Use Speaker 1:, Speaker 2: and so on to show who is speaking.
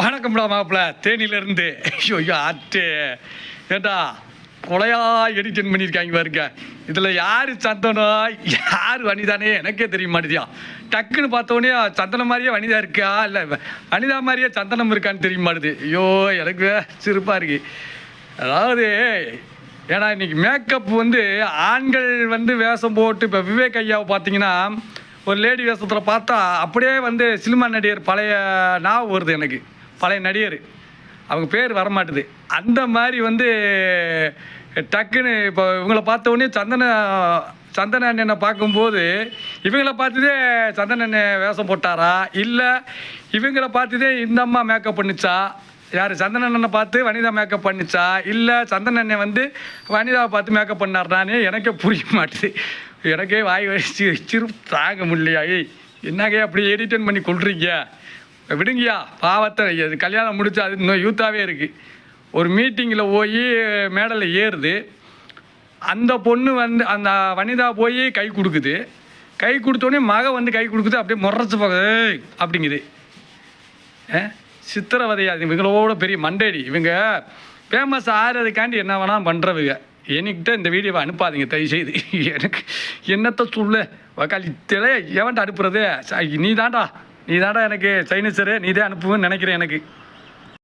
Speaker 1: வணக்கம்டா மாப்பிள்ள தேனியிலேருந்து. ஐயோ ஐயோ ஆட்டு ஏட்டா கொலையா எடிஷன் பண்ணியிருக்காங்க பாருங்க. இதில் யார் சந்தனம் யார் வனிதானே? எனக்கே தெரிய மாட்டேதியா. டக்குன்னு பார்த்தோன்னே சந்தனம் மாதிரியே வனிதா இருக்கா? இல்லை வனிதா மாதிரியே சந்தனம் இருக்கான்னு தெரிய மாட்டுது. ஐயோ எனக்கு சிரிப்பாக இருக்கு. அதாவது ஏன்னா இன்னைக்கு மேக்கப் வந்து ஆண்கள் வந்து வேஷம் போட்டு இப்போ விவேக் ஐயாவை பார்த்தீங்கன்னா ஒரு லேடி வேஷத்தில் பார்த்தா அப்படியே வந்து சினிமா நடிகர் பழைய ஞாபகம் வருது எனக்கு. பழைய நடிகர். அவங்க பேர் வரமாட்டுது. அந்த மாதிரி வந்து டக்குன்னு இப்போ இவங்கள பார்த்த உடனே சந்தன சந்தன அண்ணனை பார்க்கும்போது இவங்கள பார்த்துதே சந்தன அண்ணன் வேஷம் போட்டாரா? இல்லை இவங்களை பார்த்துதே இந்த அம்மா மேக்கப் பண்ணுச்சா? யார் சந்தன அண்ணனை பார்த்து வனிதா மேக்கப் பண்ணுச்சா? இல்லை சந்தன அண்ணன் வந்து வனிதாவை பார்த்து மேக்கப் பண்ணார்னானே எனக்கே புரிய மாட்டுது. எனக்கே வாய் வச்சு சிறு தாங்க முடியலையா? ஏய் என்னங்க அப்படி எடிட்டன் பண்ணி கொள்றீங்க விடுங்கயா பாவத்தை. கல்யாணம் முடிச்சு அது இன்னும் யூத்தாகவே இருக்குது ஒரு மீட்டிங்கில் போய் மேடலில் ஏறுது. அந்த பொண்ணு வந்து அந்த வனிதா போய் கை கொடுக்குது. கை கொடுத்தோடனே மக வந்து கை கொடுக்குது அப்படியே முறைச்சு போகுது அப்படிங்குது. சித்திரவதையா இவங்களோட பெரிய மண்டேடி இவங்க ஃபேமஸ் ஆகிறதுக்காண்டி என்ன வேணால் பண்ணுறவங்க என்கிட்ட இந்த வீடியோவை அனுப்பாதீங்க தயவுசெய்து. எனக்கு என்னத்த சொல்ல? வக்காலி திளைய எவன்ட்ட அனுப்புறது? நீ தான்டா. நீ தாண்டா எனக்கு சைனீஸரு நீ தான் அனுப்புவேன்னு நினைக்கிறேன் எனக்கு.